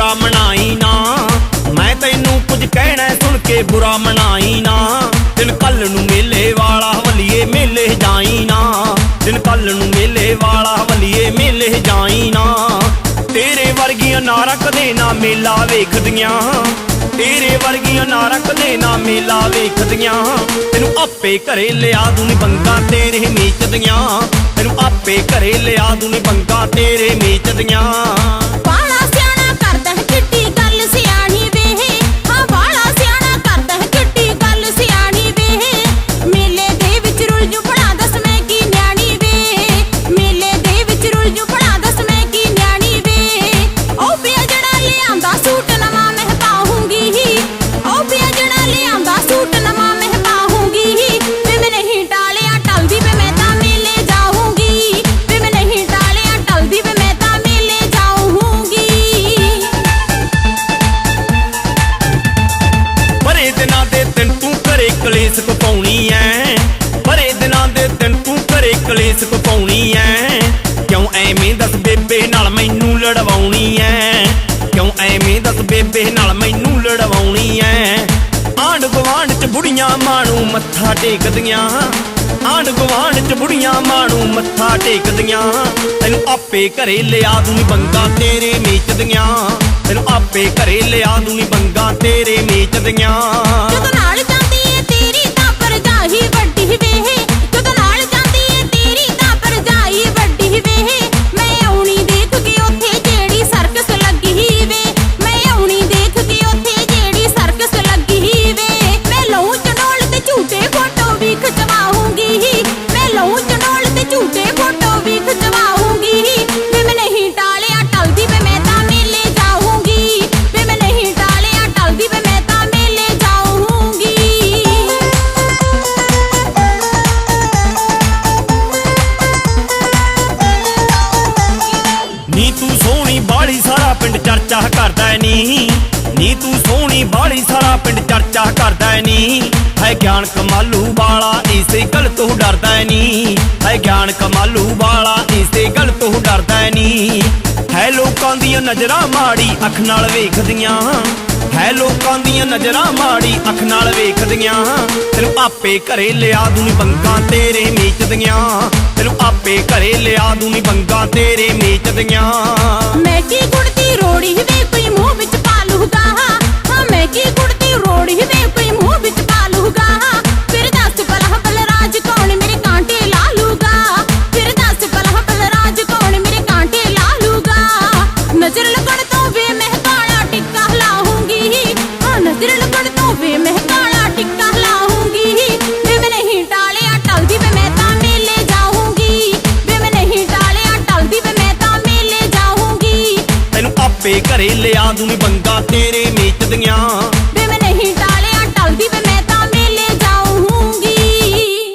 ਬੁਰਾ ਮਨਾਈ ਨਾ। ਮੈਂ ਤੈਨੂੰ ਕੁਝ ਕਹਿਣਾ ਸੁਣ ਕੇ ਬੁਰਾ ਮਨਾਈ ਨਾ। ਦਿਨ ਕੱਲ ਨੂੰ ਮੇਲੇ ਵਾਲਾ ਹਵਲੀਏ ਮੇਲੇ ਜਾਈ ਨਾ। ਦਿਨ ਕੱਲ ਨੂੰ ਮੇਲੇ ਵਾਲਾ ਹਵਲੀਏ ਮੇਲੇ ਜਾਈ ਨਾ। ਤੇਰੇ ਵਰਗੀਆਂ ਨਾ ਰੱਖਦੇ ਨਾ ਮੇਲਾ ਵੇਖਦੀਆਂ। ਤੇਰੇ ਵਰਗੀਆਂ ਨਾ ਰੱਖਦੇ ਨਾ ਮੇਲਾ ਵੇਖਦੀਆਂ। ਤੈਨੂੰ ਆਪੇ ਘਰੇ ਲਿਆ ਦੂੰ ਬੰਗਾ ਤੇਰੇ ਮੀਚਦੀਆਂ। ਤੈਨੂੰ ਆਪੇ ਘਰੇ ਲਿਆ ਦੂੰ ਬੰਗਾ ਤੇਰੇ ਮੀਚਦੀਆਂ। ਘਰੇ ਕਲੇਸ਼ ਕਪਾਉਣੀ ਐ। ਕਿਉਂ ਐਵੇਂ ਦੱਸ ਬੇਬੇ ਨਾਲ ਮੈਨੂੰ ਲੜਵਾਉਣੀ ਐ। ਕਿਉਂ ਐਵੇਂ ਦੱਸ ਬੇਬੇ ਨਾਲ ਮੈਨੂੰ ਲੜਵਾਉਣੀ ਐ। ਆਂਢ ਗੁਆਂਢ ਚ ਬੁੜੀਆਂ ਮਾਣੂ ਮੱਥਾ ਟੇਕਦੀਆਂ। ਆਂਢ ਗੁਆਂਢ ਚ ਬੁੜੀਆਂ ਮਾਣੂ ਮੱਥਾ ਟੇਕਦੀਆਂ। ਤੈਨੂੰ ਆਪੇ ਘਰੇ ਲਿਆ ਦੂੰ ਨੀ ਬੰਗਾ ਤੇਰੇ ਮੀਚਦੀਆਂ। ਤੈਨੂੰ ਆਪੇ ਘਰੇ ਲਿਆ ਦੂੰ ਨੀ ਬੰਗਾ ਤੇਰੇ ਮੀਚਦੀਆਂ। ਜਦੋਂ ਨਾਲ ਚਰਚਾ ਕਰਦਾ ਨੀ। ਨੀ ਤੂੰ ਸੋਹਣੀ ਬਾਲੀ ਸਾਰਾ ਪਿੰਡ ਚਰਚਾ ਕਰਦਾ ਨੀ। ਹੈ ਗਿਆਨ ਕਮਾਲੂ ਵਾਲਾ, ਇਸੇ ਗੱਲ ਤੋਂ ਡਰਦਾ ਨੀ। ਹੈ ਗਿਆਨ ਕਮਾਲੂ ਵਾਲਾ, ਇਸੇ ਗੱਲ ਤੋਂ ਡਰਦਾ ਨੀ। ਹੈ ਲੋਕਾਂ ਦੀਆਂ ਨਜ਼ਰਾਂ ਮਾੜੀ ਅੱਖ ਨਾਲ ਵੇਖਦੀਆਂ। ਹੈ ਲੋਕਾਂ ਦੀਆਂ ਨਜ਼ਰਾਂ ਮਾੜੀ ਅੱਖ ਨਾਲ ਵੇਖਦੀਆਂ। ਤੈਨੂੰ ਆਪੇ ਘਰੇ ਲਿਆ ਦੂੰ ਨੀ ਬੰਗਾ ਤੇਰੇ ਮੀਚਦੀਆਂ। ਤੈਨੂੰ ਆਪੇ ਘਰੇ ਲਿਆ ਦੂੰ ਨੀ ਬੰਗਾ ਤੇਰੇ ਮੀਚਦੀਆਂ। ਦੂੰ ਨੀ ਬੰਗਾ ਤੇਰੇ ਮੀਚਦੀਆਂ ਵੇ